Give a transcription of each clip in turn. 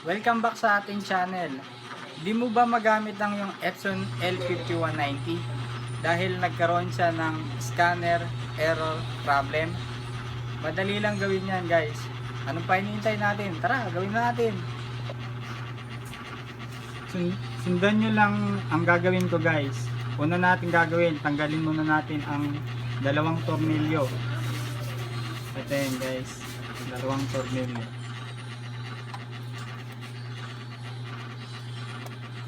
Welcome back sa ating channel. Di mo ba magamit ang yung Epson L5190 dahil nagkaroon siya ng scanner error problem? Madali lang gawin yan guys. Anong pa hinihintay natin? Tara, gawin na natin. Sun- sundan nyo lang ang gagawin ko guys. Una natin gagawin, tanggalin muna natin ang dalawang tornilyo. Ito yan guys, dalawang tornilyo.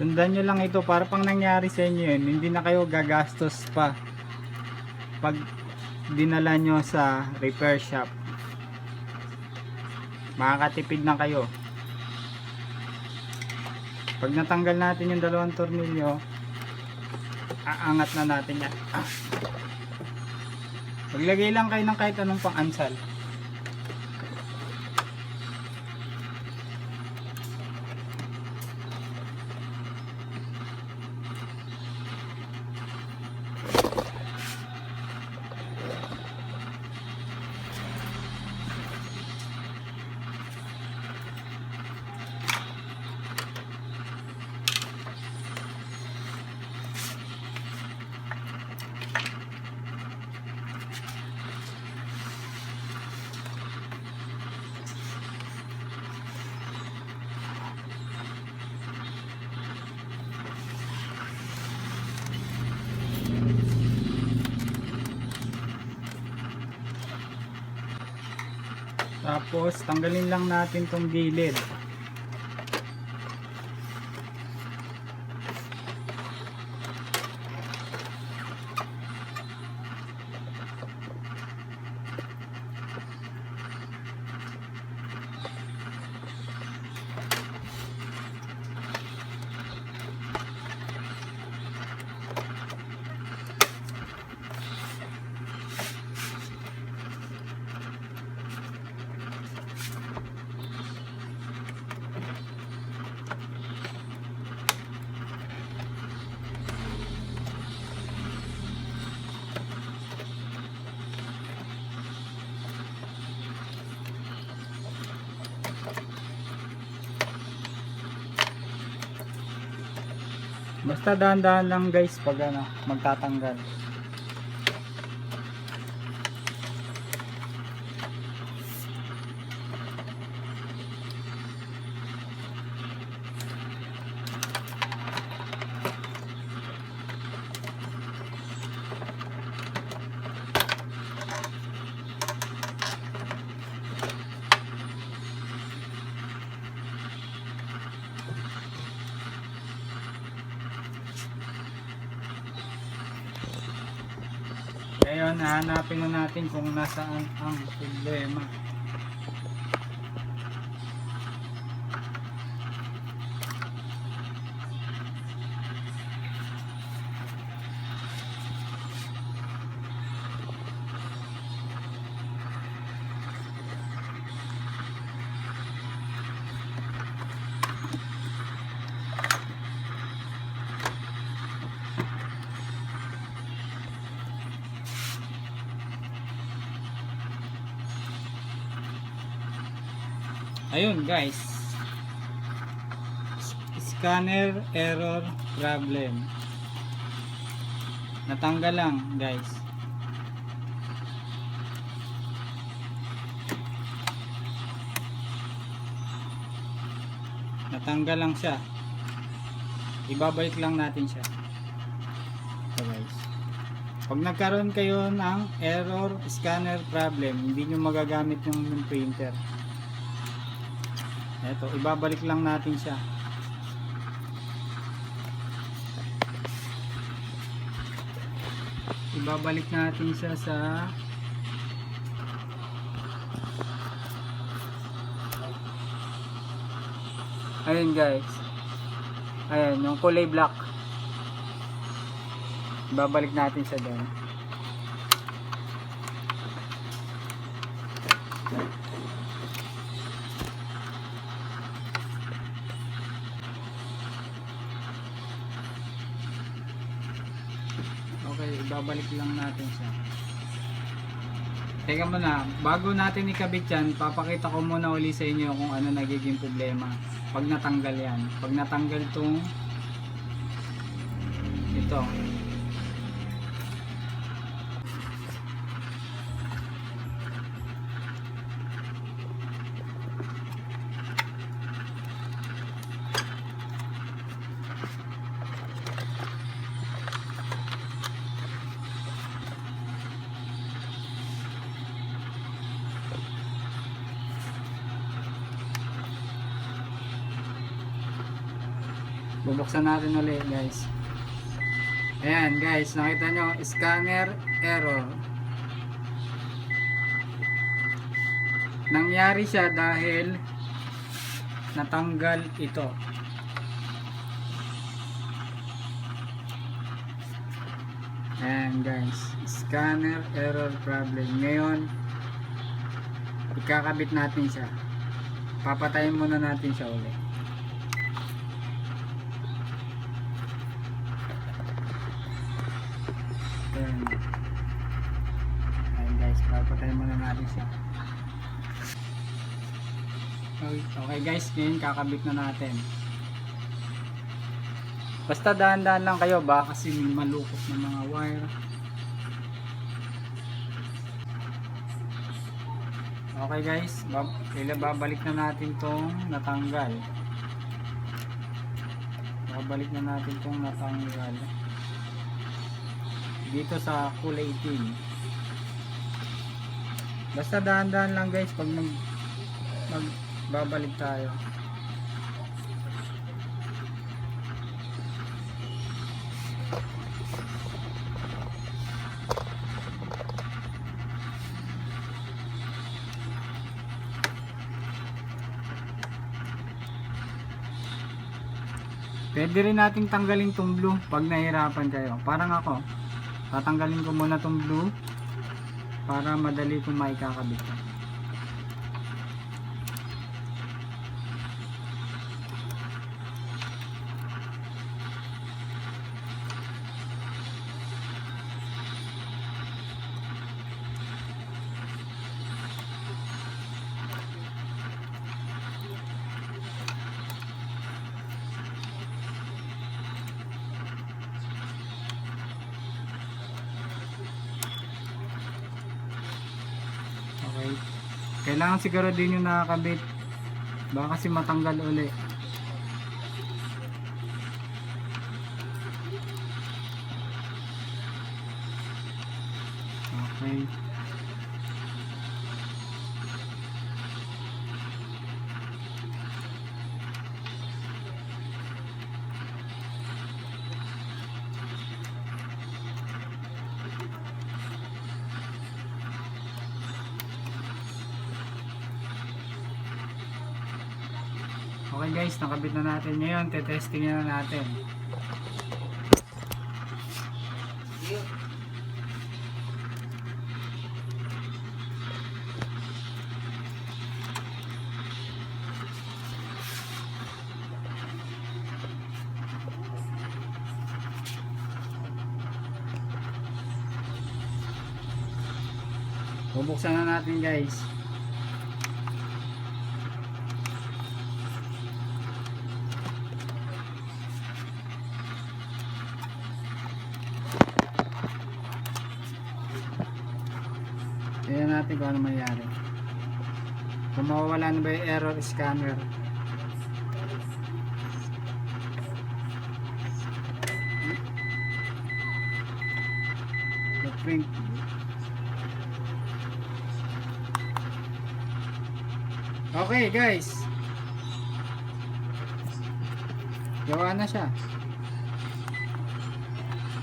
Sundan nyo lang ito para pang nangyari sa inyo yun, hindi na kayo gagastos pa pag dinala nyo sa repair shop. Makakatipid na kayo. Pag natanggal natin yung dalawang tornilyo, aangat na natin yan. Ah. Maglagay lang kayo ng kahit anong pang Tapos tanggalin lang natin tong gilid. Basta dahan-dahan lang guys pag ano, magtatanggal. Ngayon, hahanapin na natin kung nasaan ang problema. Ayun guys. Scanner error problem. Natanggal lang guys. Natanggal lang siya. Ibabalik lang natin siya. So guys. Pag nagkaroon kayo ng error scanner problem, hindi nyo magagamit yung printer. Eto, ibabalik lang natin siya. Ibabalik natin siya sa Ayun guys. Ayun, yung kulay black. Ibabalik natin siya doon. Okay, ibabalik lang natin siya. Teka muna, bago natin ikabit yan, papakita ko muna uli sa inyo kung ano nagiging problema. Pag natanggal yan. Pag natanggal tong ito. Bubuksan natin ulit guys. Ayan guys, nakita nyo, scanner error. Nangyari siya dahil natanggal ito. Ayan guys, scanner error problem. Ngayon, ikakabit natin siya. Papatayin muna natin siya ulit. Ayan. Ayan guys, papatayin muna natin siya. Okay, guys, ngayon kakabit na natin. Basta dahan-dahan lang kayo ba kasi malukot na mga wire. Okay guys, bab ila babalik na natin tong natanggal. Babalik na natin tong natanggal dito sa kulay itim basta dahan-dahan lang guys pag nag magbabalik tayo. Pwede rin nating tanggalin tong blue pag nahirapan kayo. Parang ako, tatanggalin ko muna tong blue para madali kong maikakabit. Okay. Kailangan siguro din yung nakakabit. Baka kasi matanggal uli. Okay. Guys, nakabit na natin ngayon. Tetesting na natin. Bubuksan na natin guys. Natin kung ano mangyari. Kung mawawala na ba yung error scanner. The print. Okay guys. Gawa na siya.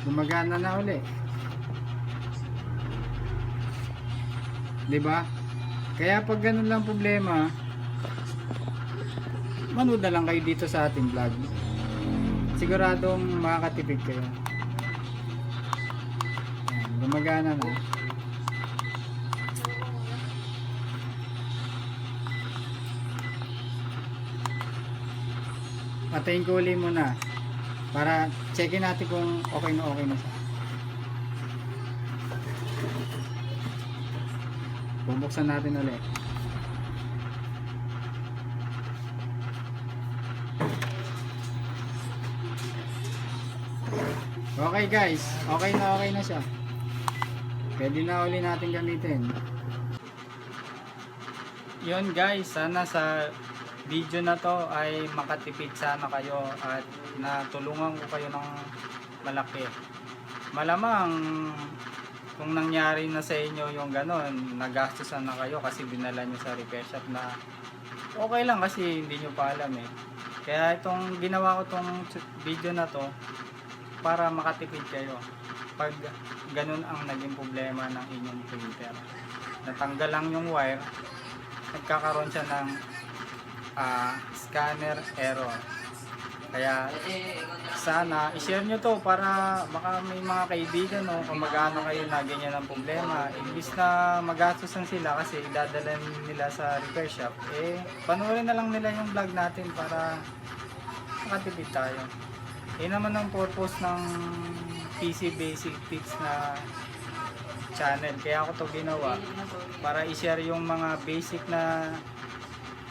Gumagana na uli. 'Di ba? Kaya pag ganun lang problema, manood na lang kayo dito sa ating vlog. Siguradong makakatipid kayo. Ayan, gumagana na. Patayin ko uli muna para checkin natin kung okay na okay na siya. Buksan natin ulit. Okay guys, okay na okay na siya. Pwede na uli natin gamitin. Yun guys, sana sa video na to ay makatipid sana kayo at natulungan ko kayo ng malaki. Malamang kung nangyari na sa inyo yung ganon, nagastusan na kayo kasi dinala nyo sa repair shop na okay lang kasi hindi nyo pa alam eh. Kaya itong ginawa ko tong video na to para makatipid kayo pag ganun ang naging problema ng inyong printer. Natanggal lang yung wire, nagkakaroon siya ng ah, scanner error. Kaya sana i-share nyo to para baka may mga kaibigan o kamag-ano kayo na ganyan ang problema. Imbis na magastusan sila kasi idadala nila sa repair shop, eh panoorin na lang nila yung vlog natin para makatipid tayo. Yun naman ang purpose ng PC Basic Tips na channel. Kaya ako to ginawa para i-share yung mga basic na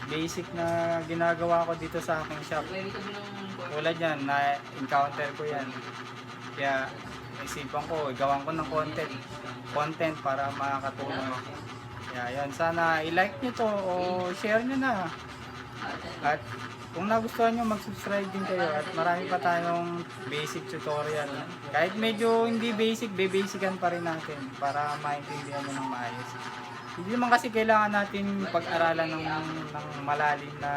basic na ginagawa ko dito sa aking shop. Tulad yan, na-encounter ko yan. Kaya isipan ko, gawan ko ng content content para makakatulong ako. Kaya yan, sana i-like nyo to o share nyo na. At kung nagustuhan nyo, mag-subscribe din kayo at marami pa tayong basic tutorial. Kahit medyo hindi basic, be-basican pa rin natin para maintindihan nyo ng maayos. Hindi naman kasi kailangan natin pag-aralan ng, ng malalim na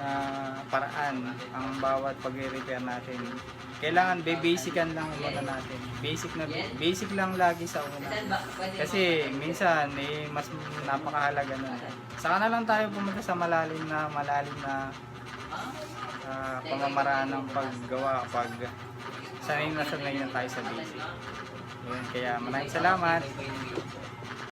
na paraan ang bawat pag-repair natin. Kailangan be-basican lang muna natin. Basic na basic lang lagi sa una. Kasi minsan eh mas napakahalaga na. Saka na lang tayo pumunta sa malalim na malalim na ah, pamamaraan ng paggawa pag sanay na sanay na tayo sa basic. Yun, kaya maraming salamat.